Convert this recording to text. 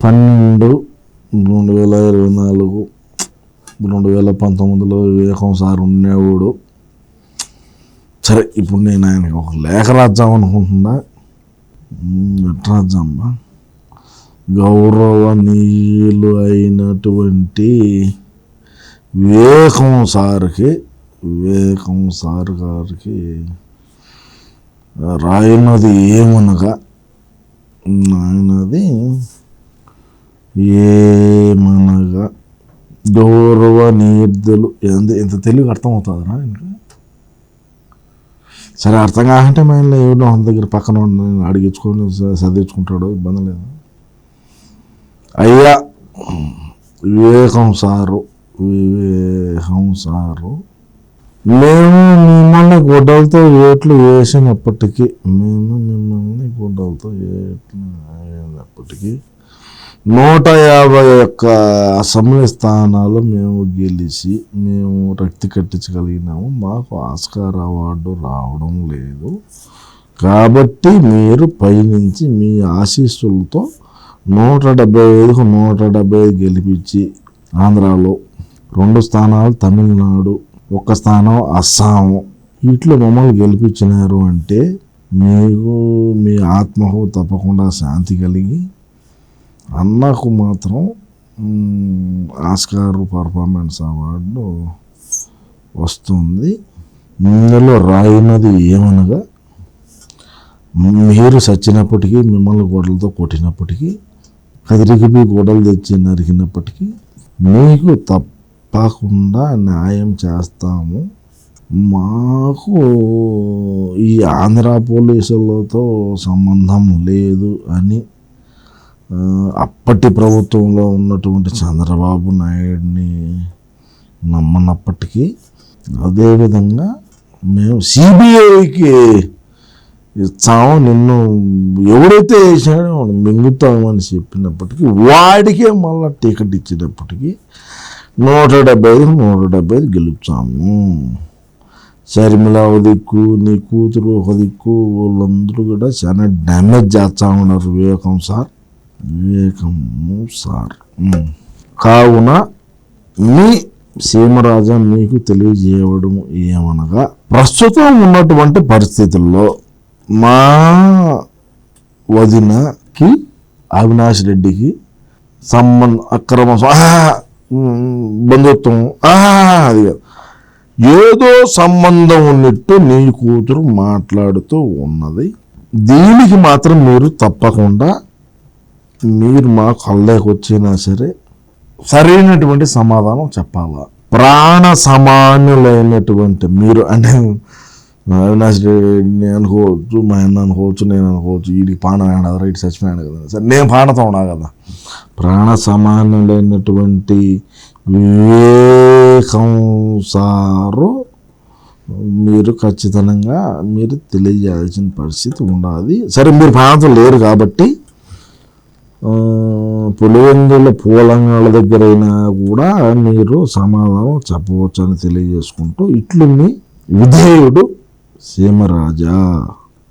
పన్నెండు రెండు వేల ఇరవై నాలుగు రెండు వేల పంతొమ్మిదిలో వివేకం సార్ ఉండేవాడు. సరే ఇప్పుడు నేను ఆయనకి ఒక లేఖ రాద్దాం అనుకుంటున్నా. ఉమ్, ఎట్లా రాద్దామా గౌరవనీయులు అయినటువంటి వివేకం సార్కి వివేకం సార్ గారికి రాయినది ఏమనగా? నాయనది ఏమనగా గౌరవనీయులు ఎంత ఎంత తెలుగు అర్థమవుతుందిరా ఇంకా సరే అర్థం కాకంటే మా ఇంట్లో ఎవరినో వాళ్ళ దగ్గర పక్కన ఉన్న అడిగించుకొని చదివించుకుంటాడు ఇబ్బంది లేదు. అయ్యా వివేకం సారు వివేకం సారు. మేము మిమ్మల్ని గుడ్డలతో ఏట్లు వేసినప్పటికీ మేము మిమ్మల్ని గుడ్డలతో ఏట్లు వేసినప్పటికీ నూట యాభై ఒక్క అసెంబ్లీ స్థానాలు మేము గెలిచి మేము రక్తి కట్టించగలిగినాము. మాకు ఆస్కార్ అవార్డు రావడం లేదు. కాబట్టి మీరు పైనుంచి మీ ఆశీస్సులతో నూట డెబ్బై ఐదుకు నూట డెబ్బై ఐదు గెలిపించి ఆంధ్రాలో రెండు స్థానాలు తమిళనాడు ఒక స్థానం అస్సాం వీటిలో మమ్మల్ని గెలిపించినారు అంటే మీకు మీ ఆత్మకు తప్పకుండా శాంతి కలిగి అన్నకు మాత్రం ఆస్కార్ పర్ఫార్మెన్స్ అవార్డు వస్తుంది. ఇందులో రాయినది ఏమనగా మీరు చచ్చినప్పటికీ మిమ్మల్ని గోడలతో కొట్టినప్పటికీ కదిరికిపి గోడలు తెచ్చి నరికినప్పటికీ మీకు తప్పకుండా న్యాయం చేస్తాము. మాకు ఈ ఆంధ్ర పోలీసులతో సంబంధం లేదు అని అప్పటి ప్రభుత్వంలో ఉన్నటువంటి చంద్రబాబు నాయుడిని నమ్మనప్పటికీ అదేవిధంగా మేము సిబిఐకి ఇస్తాము నిన్ను ఎవడైతే వేసాడో మింగుతామని చెప్పినప్పటికీ వాడికే మళ్ళా టికెట్ ఇచ్చినప్పటికీ నూట డెబ్బై ఐదు నూట డెబ్బై ఐదు గెలుపుతాము షర్మిల ఒక దిక్కు నీ కూతురు ఒక దిక్కు వాళ్ళందరూ కూడా చాలా డ్యామేజ్ చేస్తా ఉన్నారు వివేకం సార్. వివేకము సార్. కావున మీ సీమరాజా మీకు తెలియజేయడం ఏమనగా ప్రస్తుతం ఉన్నటువంటి పరిస్థితుల్లో మా వదినకి అవినాష్ రెడ్డికి సంబంధ అక్రమ బంధుత్వం అది కాదు. ఏదో సంబంధం ఉన్నట్టు నీ కూతురు మాట్లాడుతూ ఉన్నది. దీనికి మాత్రం మీరు తప్పకుండా మీరు మాకు కళ్ళకి వచ్చినా సరే సరైనటువంటి సమాధానం చెప్పాలా? ప్రాణ సమానులైనటువంటి మీరు అంటే అవినాష్ రెడ్డిని అనుకోవచ్చు మా ఆయన అనుకోవచ్చు నేను అనుకోవచ్చు వీడికి ప్రాణం ఏడాది రైట్ చచ్చిపోయాడు కదా సరే నేను ప్రాణతో ఉన్నా కదా. ప్రాణ సమానులైనటువంటి వివేకం సారు మీరు ఖచ్చితంగా మీరు తెలియజేయాల్సిన పరిస్థితి ఉండాలి. సరే మీరు ప్రాణంతో లేరు కాబట్టి పులివెందుల పూలంగాళ్ళ దగ్గరైనా కూడా మీరు సమాధానం చెప్పవచ్చు అని తెలియజేసుకుంటూ ఇట్లు మీ విధేయుడు సీమరాజా.